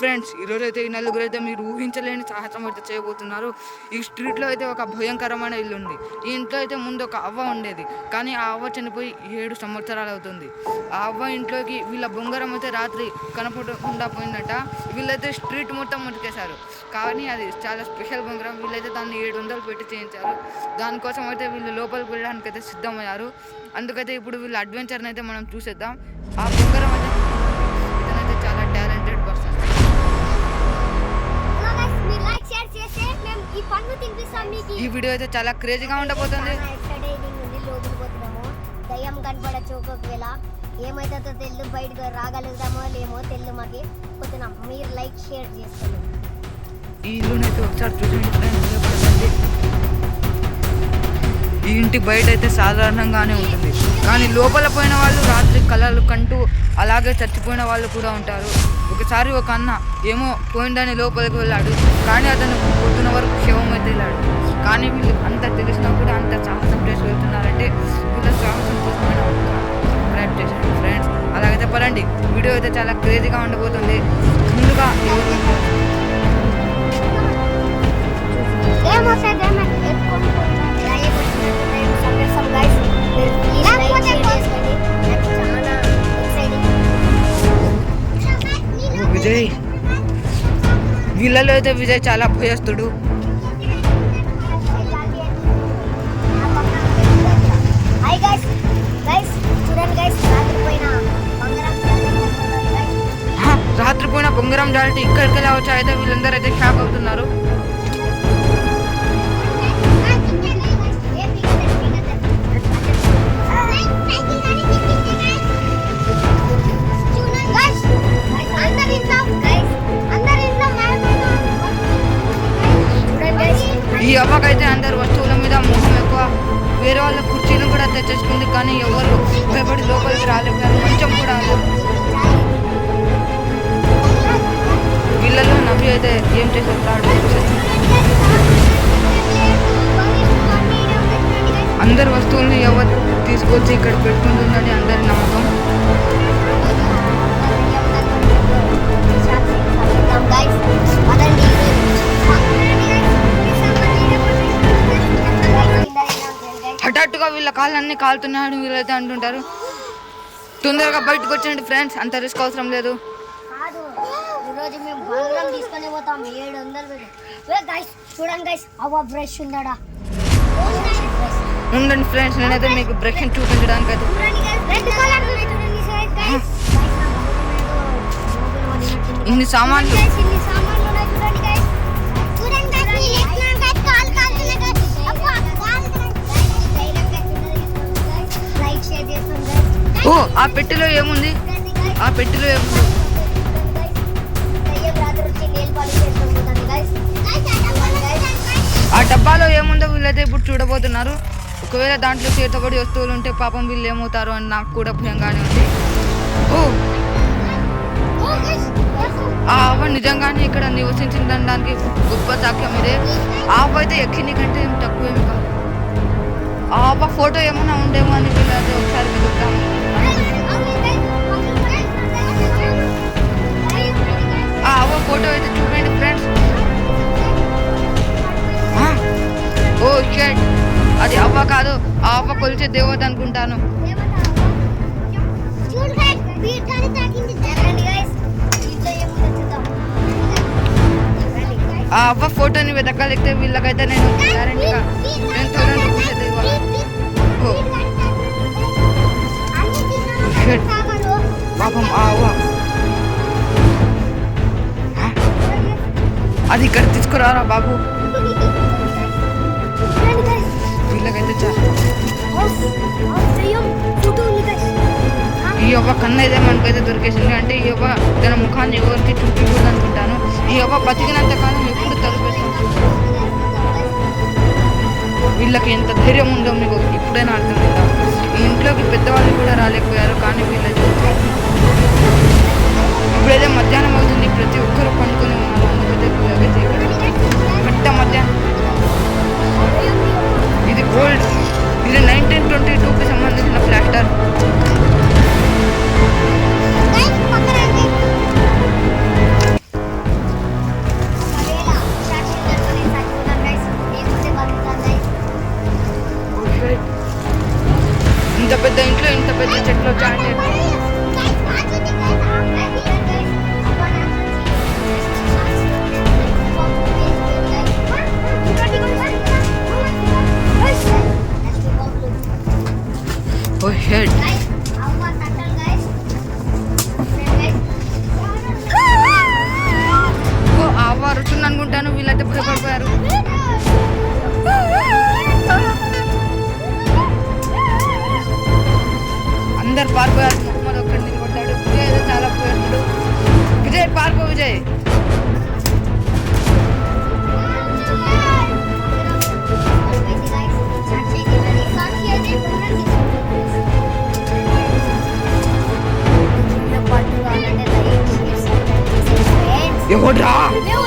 Friends ఈరోజు అయితే ఈ నలుగురు అయితే మీరు ఊహించలేని సాహసం అయితే చేయబోతున్నారు. ఈ స్ట్రీట్లో అయితే ఒక భయంకరమైన ఇల్లు ఉంది. ఈ ఇంట్లో అయితే ముందు ఒక అవ్వ ఉండేది. కానీ ఆ అవ్వ చనిపోయి ఏడు సంవత్సరాలు అవుతుంది. ఆ అవ్వ ఇంట్లోకి వీళ్ళ బొంగరం అయితే రాత్రి కనపడకుండా పోయిందట. వీళ్ళైతే స్ట్రీట్ మొత్తం ముతికేశారు కానీ అది చాలా స్పెషల్ బొంగరం. వీళ్ళైతే దాన్ని ఏడు వందలు పెట్టి చేయించారు. దానికోసం అయితే వీళ్ళు లోపలికి వెళ్ళడానికి అయితే సిద్ధమయ్యారు. అందుకైతే ఇప్పుడు వీళ్ళ అడ్వెంచర్ని అయితే మనం చూసేద్దాం. ఆ బొంగరం అయితే ఈ పండు తినిపిస్తాం మీకు. ఈ వీడియో అయితే చాలా క్రేజీగా ఉండబోతుంది. ఎక్సైటింగ్ ఉంది లోపలికి పోతున్నాము దయ్యం కనపడచ్చు ఒక్కొక్కవేళ ఏమైతుందో తెల్లు బయటకు రాగలుగుతామో లేమో తెల్లు మాకి. పోతున్నాం. మీరు లైక్ షేర్ చేసుకోండి. ఈ ఇల్లునైతే ఒకసారి చూడండి ఫ్రెండ్స్. ఈ ఇంటి బయట అయితే సాధారణంగానే ఉంటుంది. కానీ లోపల పోయిన వాళ్ళు రాత్రి కళలు కంటూ అలాగే చచ్చిపోయిన వాళ్ళు కూడా ఉంటారు. ఒకసారి ఒక అన్న ఏమో పోయిందని లోపలికి వెళ్ళాడు. కానీ అతను పొద్దున వరకు క్షేమం అయితే వెళ్ళాడు కానీ వీళ్ళు అంత తెలిసినా కూడా అంత సాహసం చేసి వెళ్తున్నారంటే వీళ్ళ సాహసం కోసమైన సబ్స్క్రైబ్ చేశారు ఫ్రెండ్స్ అలాగైతే పరండి వీడియో అయితే చాలా క్రేజీగా ఉండబోతుంది. ముందుగా వీళ్ళలో అయితే విజయ్ చాలా గైస్ రాత్రిపోయిన బొంగరం డాల్టీ ఇక్కడికి వచ్చి అయితే వీళ్ళందరూ అయితే షాక్ అవుతున్నారు. ఈ అందరు వస్తువుల మీద మోహం ఎక్కువ. వేరే వాళ్ళ కుర్చీలు కూడా తెచ్చేసుకుంది కానీ ఎవరు భయపడి లోపలికి రాలేకపోయారు కొంచెం కూడా రాలేదు. వీళ్ళలో నవ్వి అయితే ఏం చేసేస్తాడు అందరు వస్తువులను ఎవరు తీసుకొచ్చి ఇక్కడ పెట్టుకుంటుందని అందరి నమ్మకం. వీళ్ళ కాళ్ళన్నీ కాలుతున్నాయని వీళ్ళైతే అంటుంటారు. తొందరగా బయటకు వచ్చేయండి ఫ్రెండ్స్ అంత రిస్క్ అవసరం లేదు. కాదు ఈరోజు మేము బంగారం తీసుకొని పోతాం ఏడు వందలు పెట్టి. గైస్ చూడండి గైస్ అవ్వ బ్రష్ ఉందాడా ఉండండి ఫ్రెండ్స్ నేనైతే మీకు బ్రష్ చూపించడానికి అయితే ఇన్ని సామాన్లు. ఆ ఆ డబ్బాలో ఏముందో వీళ్ళైతే ఇప్పుడు చూడబోతున్నారు. ఒకవేళ దాంట్లో చేతబడి వస్తువులు ఉంటే పాపం వీళ్ళు ఏమవుతారు అని నాకు కూడా భయంగానే ఉంది. ఓ! ఆ అవ్వ నిజంగానే ఇక్కడ నివసించిందనడానికి గొప్ప సాక్ష్యం ఇదే. ఆవ అయితే ఎక్కింది కంటే ఏం తక్కువేమి కాదు. ఆ అవ్వ ఫోటో ఏమైనా ఉండేమో అని వీళ్ళైతే ఒకసారి వెతుకుతాము ఫోటో అయితే చూడండి ఫ్రెండ్స్ ఓ షెట్ అది అవ్వ కాదు ఆ అవ్వ కొలిచే దేవత అనుకుంటాను. ఆ అవ్వ ఫోటోని వెతకలిగితే వీళ్ళకైతే నేను గ్యారెంటీగా నేను చూడండి పాపం ఆ అవ్వ అది ఇక్కడ తీసుకురారా బాబు? వీళ్ళకైతే ఈ యొక్క కన్ను అయితే మనకైతే దొరికేసింది. అంటే ఈ యొక్క తన ముఖాన్ని ఎవరికి చూపించకూడదు అనుకుంటాను ఈ యొక్క బతికినంత కాలం ఎప్పుడు తలుపేస్తాం వీళ్ళకి ఎంత ధైర్యం ఉందో మీకు ఇప్పుడైనా అర్థమైందా? ఈ ఇంట్లోకి పెద్దవాళ్ళు కూడా రాలేకపోయారు కానీ వీళ్ళైతే పెద్ద చెట్లు జాయింట్ అందరు పారిపోయారు మొహమ్మద్ ఒక్కడి నిలబడ్డాడు విజయ్ అయితే చాలా పోయాడు విజయ్ పారిపో విజయ్ ఎవడ్రా మేము